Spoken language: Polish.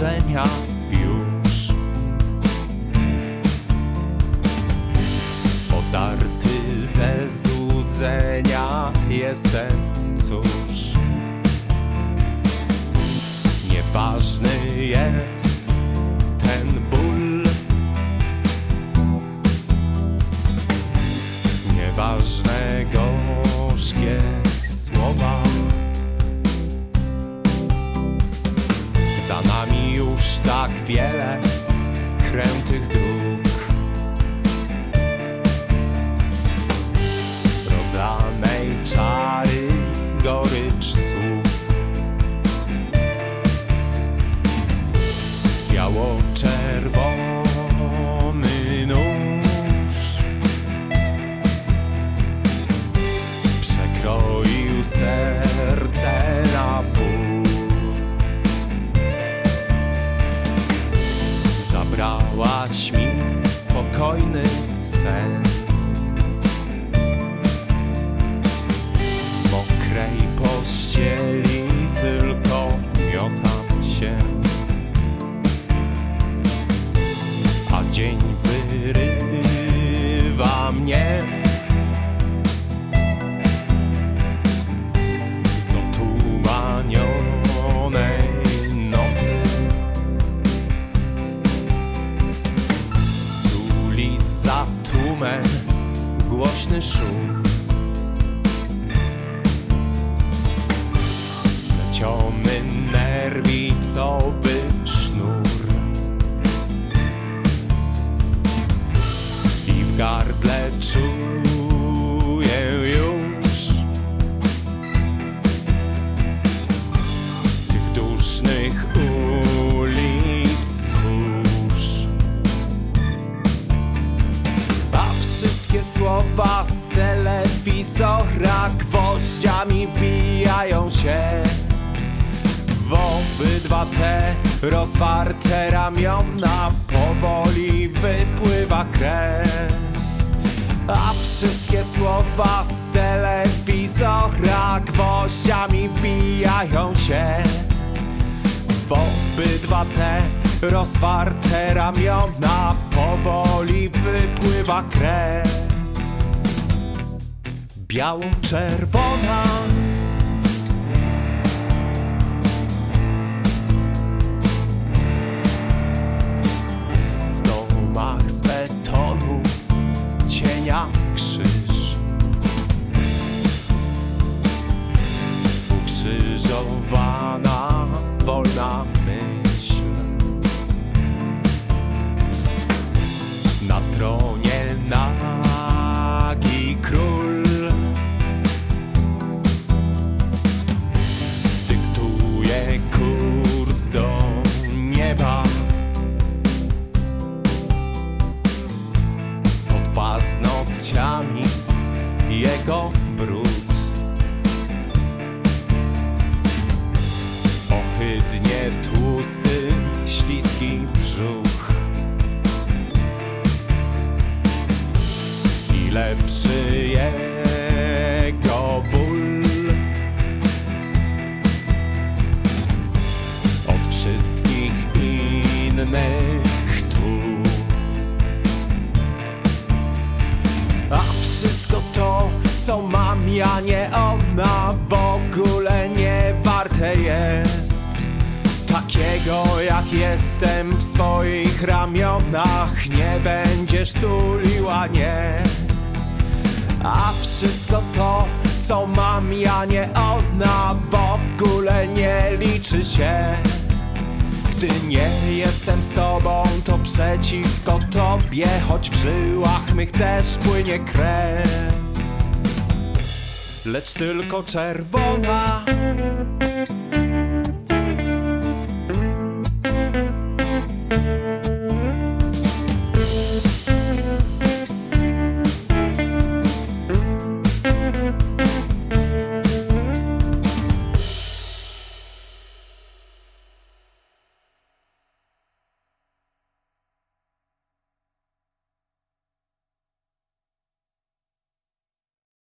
marzenia już. Podarty ze złudzenia jestem, cóż. Nieważny jest ten nami już tak wiele krętych dróg Zabrałaś mi spokojny sen czuję już Tych dusznych ulic kurz. A wszystkie słowa z telewizora Gwoździami wbijają się. W obydwa te rozwarte ramiona Powoli wypływa krew A wszystkie słowa z telewizora Gwoździami wbijają się. W obydwa te rozwarte ramiona Powoli wypływa krew. Biało-czerwona Ukrzyżowana wolna myśl. Na tronie Tłusty, śliski brzuch. I lepszy jego ból? Od wszystkich innych tu A wszystko to, co mam ja, nie ona W ogóle nie warte jest Takiego jak jestem w swoich ramionach Nie będziesz tuliła, nie. A wszystko to, co mam ja, nie ona W ogóle nie liczy się. Gdy nie jestem z tobą, to przeciwko tobie, choć w żyłach mych też płynie krew. Lecz tylko czerwona